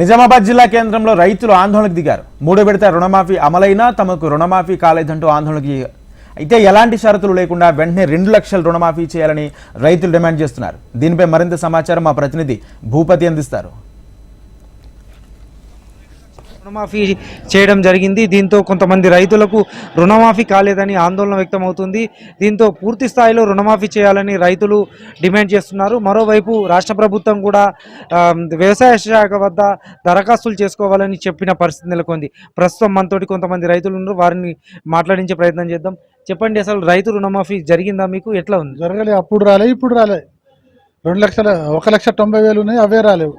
నిజామాబాద్ జిల్లా కేంద్రంలో రైతులు ఆందోళనకు దిగారు. మూడో విడత రుణమాఫీ అమలైనా తమకు రుణమాఫీ కాలేదంటూ ఆందోళనకు అయితే ఎలాంటి షరతులు లేకుండా వెంటనే రెండు లక్షల రుణమాఫీ చేయాలని రైతులు డిమాండ్ చేస్తున్నారు. దీనిపై మరింత సమాచారం మా ప్రతినిధి భూపతి అందిస్తారు. రుణమాఫీ చేయడం జరిగింది. దీంతో కొంతమంది రైతులకు రుణమాఫీ కాలేదని ఆందోళన వ్యక్తమవుతుంది. దీంతో పూర్తి స్థాయిలో రుణమాఫీ చేయాలని రైతులు డిమాండ్ చేస్తున్నారు. మరోవైపు రాష్ట్ర ప్రభుత్వం కూడా వ్యవసాయ శాఖ వద్ద దరఖాస్తులు చేసుకోవాలని చెప్పిన పరిస్థితి నెలకొంది. ప్రస్తుతం మనతోటి కొంతమంది రైతులు ఉన్నారు. వారిని మాట్లాడించే ప్రయత్నం చేద్దాం. చెప్పండి అసలు రైతు రుణమాఫీ జరిగిందా మీకు? ఎట్లా ఉంది? జరగలే. అప్పుడు రాలే ఇప్పుడు రాలే. రెండు లక్షల ఒక లక్ష తొంభై వేలు ఉన్నాయి. అవే రాలేవు.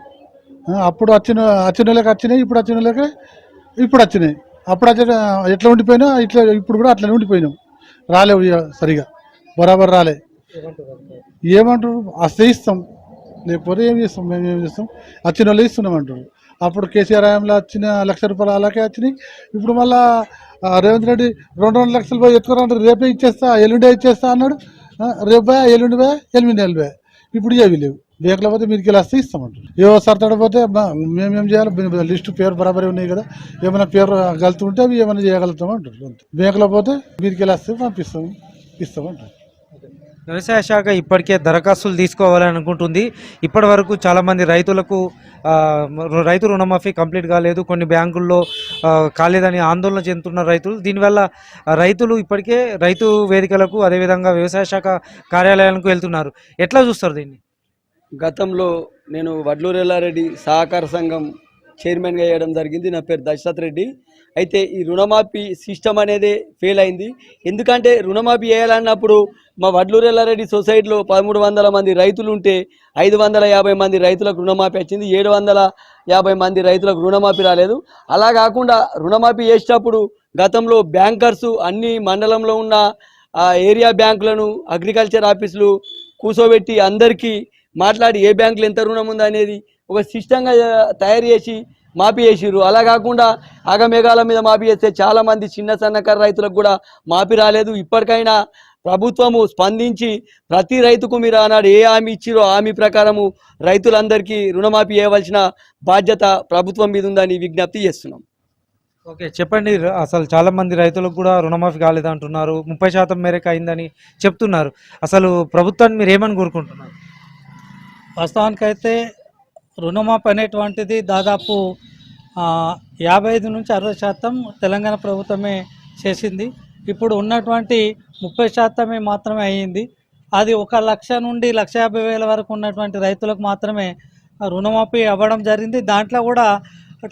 అప్పుడు వచ్చిన వచ్చిన వాళ్ళకి వచ్చినాయి ఇప్పుడు వచ్చిన వాళ్ళకి ఇప్పుడు వచ్చినాయి. అప్పుడు వచ్చిన ఎట్లా ఉండిపోయినా ఇట్లా ఇప్పుడు కూడా అట్లనే ఉండిపోయినాం. రాలేవు ఇక సరిగా. బరాబర్ రాలే. ఏమంటారు? అస్తే ఇస్తాం లేకపోతే ఏం చేస్తాం? మేము ఏం చేస్తాం? వచ్చిన వాళ్ళు ఇస్తున్నాం అంటారు. అప్పుడు కేసీఆర్ హయాంలో వచ్చిన లక్ష రూపాయలు అలాగే వచ్చినాయి. ఇప్పుడు మళ్ళా రేవంత్ రెడ్డి రెండు రెండు లక్షలు పోయి ఎత్తుకురా రేపే ఇచ్చేస్తా ఎల్లుండే ఇచ్చేస్తా అన్నాడు. రేపు ఎల్లుండి ఎనిమిది నెలలు ఇప్పుడు ఏవి లేవు. లేకపోతే మీరు ఇలా వస్తే ఇస్తామంటారు. ఏవో సర్తడపోతే మేమేం చేయాలి? లిస్టు పేరు బరాబరి ఉన్నాయి కదా. ఏమైనా పేరు గలుతుంటే అవి ఏమైనా చేయగలుగుతామంటారు. లేకపోతే మీరు ఇలా వస్తే పంపిస్తాం ఇస్తామంటారు. వ్యవసాయ శాఖ ఇప్పటికే దరఖాస్తులు తీసుకోవాలని అనుకుంటుంది. ఇప్పటి వరకు చాలామంది రైతులకు రైతు రుణమాఫీ కంప్లీట్ కాలేదు. కొన్ని బ్యాంకుల్లో కాలేదని ఆందోళన చెందుతున్న రైతులు. దీనివల్ల రైతులు ఇప్పటికే రైతు వేదికలకు అదేవిధంగా వ్యవసాయ శాఖ కార్యాలయాలకు వెళ్తున్నారు. ఎట్లా చూస్తారు దీన్ని? గతంలో నేను వడ్లూరు ఎల్లారెడ్డి సహకార సంఘం చైర్మన్గా వేయడం జరిగింది. నా పేరు దశరథ్ రెడ్డి. అయితే ఈ రుణమాఫీ సిస్టమ్ అనేది ఫెయిల్ అయింది. ఎందుకంటే రుణమాఫీ వేయాలన్నప్పుడు మా వడ్లూరు ఎల్లారెడ్డి సొసైటీలో పదమూడు వందల మంది రైతులు ఉంటే ఐదు వందల యాభై మంది రైతులకు రుణమాఫీ వచ్చింది. ఏడు వందల యాభై మంది రైతులకు రుణమాఫీ రాలేదు. అలా కాకుండా రుణమాఫీ చేసేటప్పుడు గతంలో బ్యాంకర్స్ అన్ని మండలంలో ఉన్న ఏరియా బ్యాంకులను అగ్రికల్చర్ ఆఫీసులు కూర్చోబెట్టి అందరికీ మాట్లాడి ఏ బ్యాంకులు ఎంత రుణం ఉంది అనేది ఒక సిస్టంగా తయారు చేసి మాఫీ చేసిర్రు. అలా కాకుండా ఆగమేఘాల మీద మాఫీ చేస్తే చాలామంది చిన్న సన్నకారు రైతులకు కూడా మాఫీ రాలేదు. ఇప్పటికైనా ప్రభుత్వము స్పందించి ప్రతి రైతుకు మీరు ఆనాడు ఏ హామీ ఇచ్చిరో హామీ ప్రకారము రైతులందరికీ రుణమాఫీ చేయవలసిన బాధ్యత ప్రభుత్వం మీద ఉందని విజ్ఞప్తి చేస్తున్నాం. ఓకే చెప్పండి. అసలు చాలామంది రైతులకు కూడా రుణమాఫీ కాలేదంటున్నారు. ముప్పై శాతం మేరకు అయిందని చెప్తున్నారు. అసలు ప్రభుత్వాన్ని మీరు ఏమని కోరుకుంటున్నారు? వాస్తవానికైతే రుణమాఫీ అనేటువంటిది దాదాపు యాభై ఐదు నుంచి అరవై శాతం తెలంగాణ ప్రభుత్వమే చేసింది. ఇప్పుడు ఉన్నటువంటి ముప్పై శాతమే మాత్రమే అయ్యింది అది ఒక లక్ష నుండి లక్ష యాభై వేల వరకు ఉన్నటువంటి రైతులకు మాత్రమే రుణమాఫీ అవ్వడం జరిగింది. దాంట్లో కూడా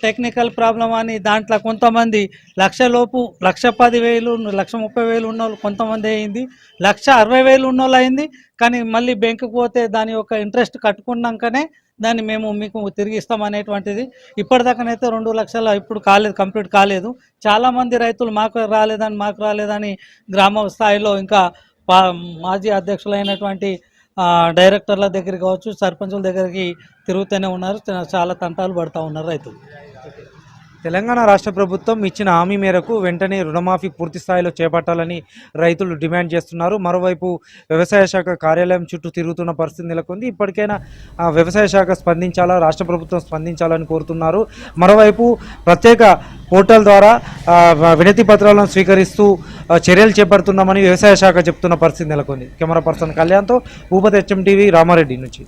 టెక్నికల్ ప్రాబ్లం అని దాంట్లో కొంతమంది లక్షలోపు లక్ష పది వేలు లక్ష ముప్పై వేలు ఉన్న వాళ్ళు కొంతమంది అయింది లక్ష అరవై వేలు ఉన్న వాళ్ళు అయింది కానీ మళ్ళీ బ్యాంకుకి పోతే దాని యొక్క ఇంట్రెస్ట్ కట్టుకున్నాకనే దాన్ని మేము మీకు తిరిగి ఇస్తాం అనేటువంటిది. ఇప్పటిదాకానైతే రెండు లక్షల ఇప్పుడు కాలేదు కంప్లీట్ కాలేదు. చాలామంది రైతులు మాకు రాలేదని మాకు రాలేదని గ్రామ స్థాయిలో ఇంకా పా- మాజీ అధ్యక్షులైనటువంటి డైరెక్టర్ల దగ్గర కావచ్చు సర్పంచుల దగ్గరికి తిరుగుతూనే ఉన్నారు చాలా తంటాలు పడతా ఉన్నారు రైతులు. తెలంగాణ రాష్ట్ర ప్రభుత్వం ఇచ్చిన హామీ మేరకు వెంటనే రుణమాఫీ పూర్తి స్థాయిలో చేపట్టాలని రైతులు డిమాండ్ చేస్తున్నారు. మరోవైపు వ్యవసాయ శాఖ కార్యాలయం చుట్టూ తిరుగుతున్న పరిస్థితి నెలకొంది. ఇప్పటికైనా వ్యవసాయ శాఖ స్పందించాలా రాష్ట్ర ప్రభుత్వం స్పందించాలని కోరుతున్నారు. మరోవైపు ప్రత్యేక పోర్టల్ ద్వారా వినతి పత్రాలను స్వీకరిస్తూ చర్యలు చేపడుతున్నామని వ్యవసాయ శాఖ చెప్తున్న పరిస్థితి నెలకొంది. కెమెరా పర్సన్ కళ్యాణ్తో భూపతి హెచ్ఎం టీవీ రామారెడ్డి నుంచి.